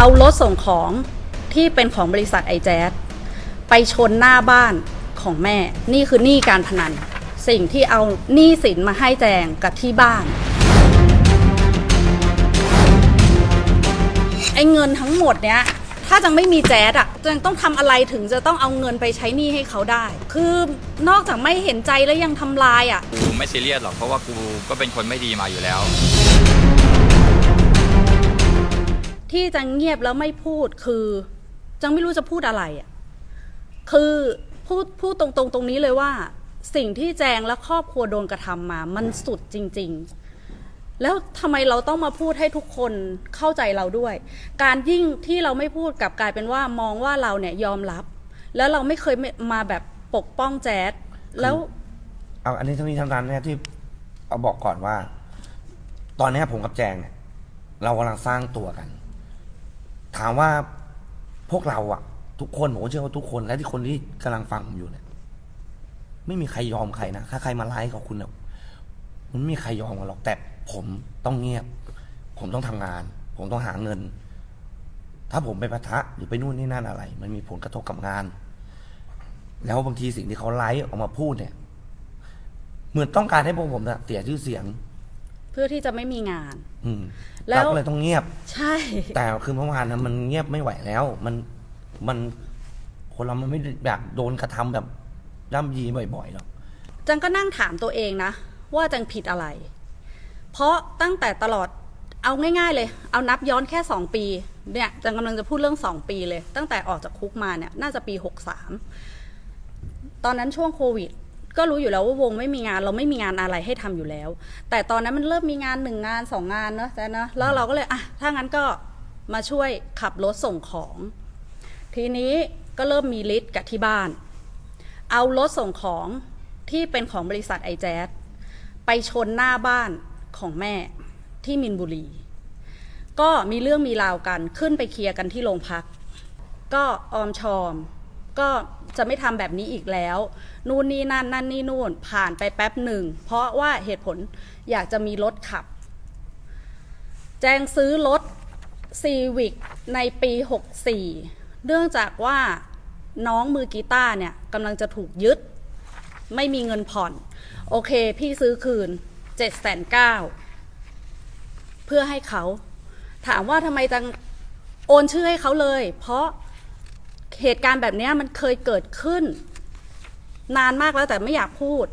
เอารถส่งของที่เป็นของบริษัทไอแจ๊สไปชนหน้าบ้านของแม่ นี่คือหนี้การพนัน สิ่งที่เอาหนี้สินมาให้แจงกับที่บ้าน ไอ้เงินทั้งหมดเนี้ย ถ้าจังไม่มีแจ๊ดอะจังต้องทำอะไรถึงจะต้องเอาเงินไปใช้หนี้ให้เขาได้ คือนอกจากไม่เห็นใจแล้วยังทำลายอะ กูไม่ซีเรียสหรอกเพราะว่ากูก็เป็นคนไม่ดีมาอยู่แล้ว ที่จังเงียบแล้วไม่พูดคือ จังไม่รู้จะพูดอะไรอะ่ะคือพูดพูดตรงๆ ตรงนี้เลยว่า สิ่งที่แจงและครอบครัวโดนกระทำมา มันสุดจริง ๆ แล้วทำไมเราต้องมาพูดให้ทุกคนเข้าใจเราด้วย การยิ่งที่เราไม่พูดกลับกลายเป็นว่ามองว่าเราเนี่ยยอมรับ แล้วเราไม่เคยมาแบบปกป้องแจ๊ดแล้วเอาอันนี้ทั้งนี้ทั้งนั้นเนี่ยที่เอาบอกก่อนว่า ตอนเนี้ยผมกับแจงเนี่ยเรากำลังสร้างตัวกัน ถามว่าพวกเราอะทุกคนผมก็เชื่อว่าทุกคนและที่คนที่กำลังฟังผมอยู่เนี่ยไม่มีใครยอมใครนะถ้าใครมาไล่กับคุณเนี่ยมันไม่มีใครยอมกันหรอกแต่ผมต้องเงียบ ผมต้องทำงาน ผมต้องหาเงิน ถ้าผมไปปะทะหรือไปนู่นนี่นั่นอะไร มันมีผลกระทบกับงาน แล้วบางทีสิ่งที่เขาไลฟ์ออกมาพูดเนี่ย เหมือนต้องการให้พวกผมเนี่ยเสียชื่อเสียง พื่อที่จะไม่มีงาน อืมแล้วเราก็เลยต้องเงียบ ใช่ แต่คือเมื่อวานนะมันเงียบไม่ไหวแล้ว มันมันคนเรามันไม่ได้อยากโดนกระทำแบบย่ำยีบ่อยๆหรอกจังก็นั่งถามตัวเองนะ ว่าจังผิดอะไร เพราะตั้งแต่ตลอดเอาง่าย ๆ เลย เอานับย้อนแค่สองปีเนี่ยจังกำลังจะพูดเรื่องสองปีเลย ตั้งแต่ออกจากคุกมาเนี่ยน่าจะปีหกสามตอนนั้นช่วงโควิด ก็รู้อยู่แล้วว่าวงไม่มีงานเราไม่มีงานอะไรให้ทำอยู่แล้ว แต่ตอนนั้นมันเริ่มมีงานหนึ่งงานสองงานเนอะแต่นะแล้วเราก็เลยอะถ้างั้นก็มาช่วยขับรถส่งของ ทีนี้ก็เริ่มมีลิสต์กับที่บ้าน เอารถส่งของที่เป็นของบริษัทไอแจ๊สไปชนหน้าบ้านของแม่ที่มินบุรี ก็มีเรื่องมีราวกันขึ้นไปเคลียร์กันที่โรงพัก ก็ออมชอม ก็จะไม่ทำแบบนี้อีกแล้ว นู่นนี่นั่นนั่นนี่นู่น ผ่านไปแป๊บหนึ่ง เพราะว่าเหตุผลอยากจะมีรถขับ แจงซื้อรถซีวิกในปี 64 เนื่องจากว่าน้องมือกีตาร์เนี่ยกำลังจะถูกยึด ไม่มีเงินผ่อน โอเค พี่ซื้อคืน7จ็ดแสนเก้าเพื่อให้เขา ถามว่าทำไมจังโอนชื่อให้เขาเลย เพราะ เหตุการณ์แบบนี้มันเคยเกิดขึ้น นานมากแล้วแต่ไม่อยากพูด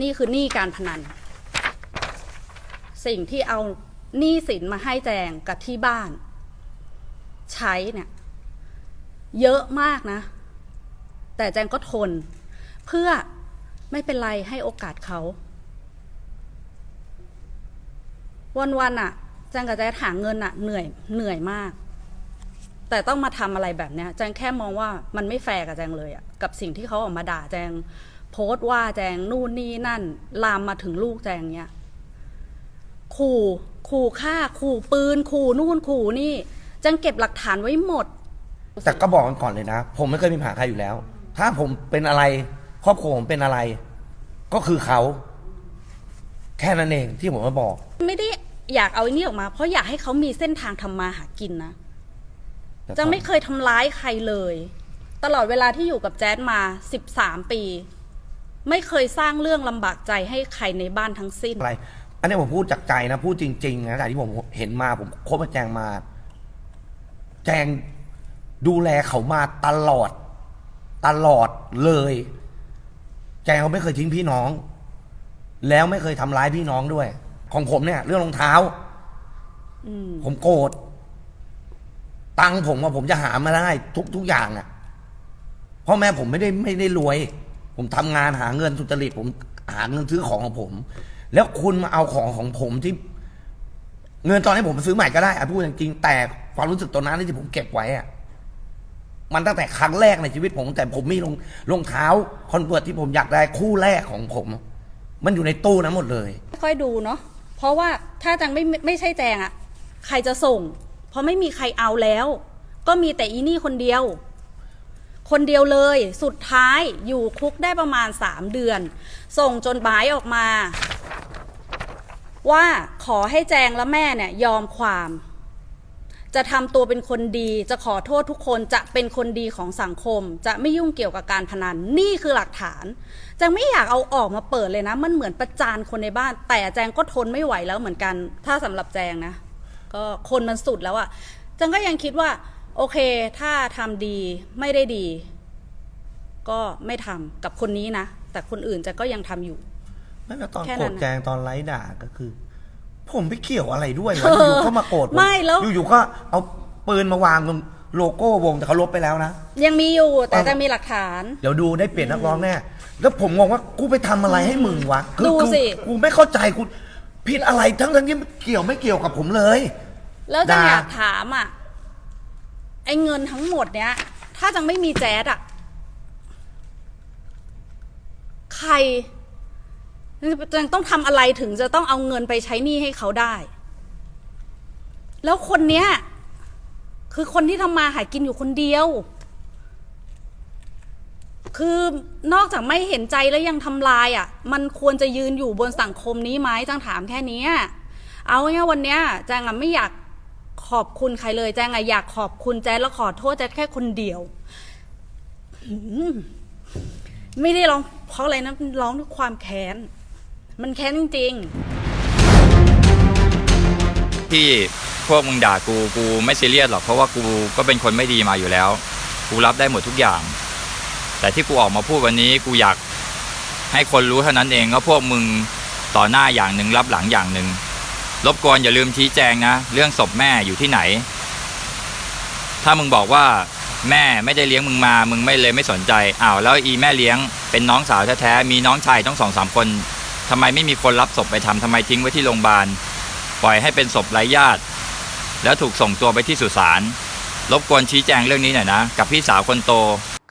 นี่คือหนี้การพนัน สิ่งที่เอาหนี้สินมาให้แจงกับที่บ้าน ใช้เนี่ยเยอะมากนะ แต่แจงก็ทน เพื่อไม่เป็นไรให้โอกาสเขา วันๆอะแจงกับแจงหาเงินอะเหนื่อยเหนื่อยมาก แต่ต้องมาทำอะไรแบบเนี้ยแจงแค่มองว่ามันไม่แฟร์กับแจงเลยอะกับสิ่งที่เขาออกมาด่าแจง โพสต์ว่าแจงนู่นนี่นั่น ลามมาถึงลูกแจงเนี้ยขู่ขู่ฆ่าขู่ปืนขู่นู่นขู่นี่แจงเก็บหลักฐานไว้หมด แต่ก็บอกกันก่อนเลยนะ ผมไม่เคยมีปัญหาใครอยู่แล้ว ถ้าผมเป็นอะไร ครอบครัวผมเป็นอะไร ก็คือเขา แค่นั้นเองที่ผมมาบอก ไม่ได้อยากเอาไอ้นี่ออกมา เพราะอยากให้เขามีเส้นทางทำมาหากินนะแต่ จังไม่เคยทำร้ายใครเลย ตลอดเวลาที่อยู่กับแจ๊ดมา 13 ปี ไม่เคยสร้างเรื่องลำบากใจให้ใครในบ้านทั้งสิ้น อะไร อันนี้ผมพูดจากใจนะ พูดจริงๆนะจากที่ผมเห็นมาผมคบกับแจงมา แจงดูแลเขามาตลอด ตลอดเลย แจงเขาไม่เคยทิ้งพี่น้อง แล้วไม่เคยทำร้ายพี่น้องด้วย ของผมเนี่ย เรื่องรองเท้า อืม ผมโกรธ ตังผมว่าผมจะหามาได้ทุกทุกอย่างอะ่ะพ่อแม่ผมไม่ได้ไม่ได้รวย ผมทำงานหาเงินสุจริตผมหาเงินซื้อของของผม แล้วคุณมาเอาของของผมที่ เงินตอนนี้ผมซื้อใหม่ก็ได้อะพูดจริงๆแต่ความรู้สึกตอนนั้นที่ผมเก็บไว้อะมันตั้งแต่ครั้งแรกในชีวิตผม แต่ผมมีรองรองเท้าคอนเวิร์ตที่ผมอยากได้คู่แรกของผม มันอยู่ในตู้นั้นหมดเลย ค่อยดูเนาะเพราะว่าถ้าจังไม่ไม่ใช่แจงอะใครจะส่ง ราะไม่มีใครเอาแล้ว ก็มีแต่อีนี่คนเดียว คนเดียวเลย สุดท้ายอยู่คุกได้ประมาณสามเดือน ส่งจนบายออกมา ว่าขอให้แจงและแม่เนี่ยยอมความ จะทำตัวเป็นคนดี จะขอโทษทุกคนจะเป็นคนดีของสังคม จะไม่ยุ่งเกี่ยวกับการพนันนี่คือหลักฐาน แจงไม่อยากเอาออกมาเปิดเลยนะ มันเหมือนประจานคนในบ้าน แต่แจงก็ทนไม่ไหวแล้วเหมือนกัน ถ้าสำหรับแจงนะ ก็คนมันสุดแล้วอะแจงก็ยังคิดว่า โอเค ถ้าทำดีไม่ได้ดี ก็ไม่ทำกับคนนี้นะ แต่คนอื่นแจงก็ยังทำอยู่ ไม่แล้วตอนแค่นั้โกรนธน่ะแจงตอนไลฟ์ด่าก็คือ ผมไปเกี่ยวอะไรด้วยวะอยู่ๆเขามาโกรธผไม่แล้ว อยู่ๆก็เอาปืนมาวางตรงโลโก้วงแต่เขาลบไปแล้วนะ ยังมีอยู่แต่เอาแจงมีหลักฐาน เดี๋ยวดูได้เปลี่ยนนักร้องแน่ แล้วผมงงว่ากูไปทำอะไรให้มึงวะ คือดูกูสิ กูไม่เข้าใจกู ผิดอะไรทั้งทั้งๆที่เกี่ยวไม่เกี่ยวกับผมเลย แล้วจังด่า อยากถามอะ ไอ้เงินทั้งหมดเนี้ย ถ้าจังไม่มีแจ๊ดอะ ใครจังต้องทำอะไรถึงจะต้องเอาเงินไปใช้หนี้ให้เขาได้ แล้วคนเนี้ย คือคนที่ทำมาหากินอยู่คนเดียว คือนอกจากไม่เห็นใจแล้วยังทำลายอะ มันควรจะยืนอยู่บนสังคมนี้ไหมจังถามแค่นี้เอาง่ายวันเนี้ยแจงอะไม่อยากขอบคุณใครเลยแจงอะอยากขอบคุณแจ๊ดแล้วขอโทษแจ๊ดแค่คนเดียวหืมไม่ได้ร้องเพราะอะไรนะร้องด้วยความแค้น มันแค้นจริงๆที่พวกมึงด่ากูกูไม่ซีเรียสหรอกเพราะว่ากูก็เป็นคนไม่ดีมาอยู่แล้ว กูรับได้หมดทุกอย่าง แต่ที่กูออกมาพูดวันนี้กูอยากให้คนรู้เท่านั้นเองว่าพวกมึงต่อหน้าอย่างหนึ่งรับหลังอย่างหนึ่งรบกวนอย่าลืมชี้แจงนะ เรื่องศพแม่อยู่ที่ไหน ถ้ามึงบอกว่าแม่ไม่ได้เลี้ยงมึงมา มึงไม่เลยไม่สนใจอ้าวแล้วอีแม่เลี้ยงเป็นน้องสาวแท้ๆมีน้องชายต้องสองสามคนทำไมไม่มีคนรับศพไปทำทำไมทิ้งไว้ที่โรงพยาบาลปล่อยให้เป็นศพไร้ญาติ แล้วถูกส่งตัวไปที่สุสานรบกวนชี้แจงเรื่องนี้หน่อยนะ กับพี่สาวคนโต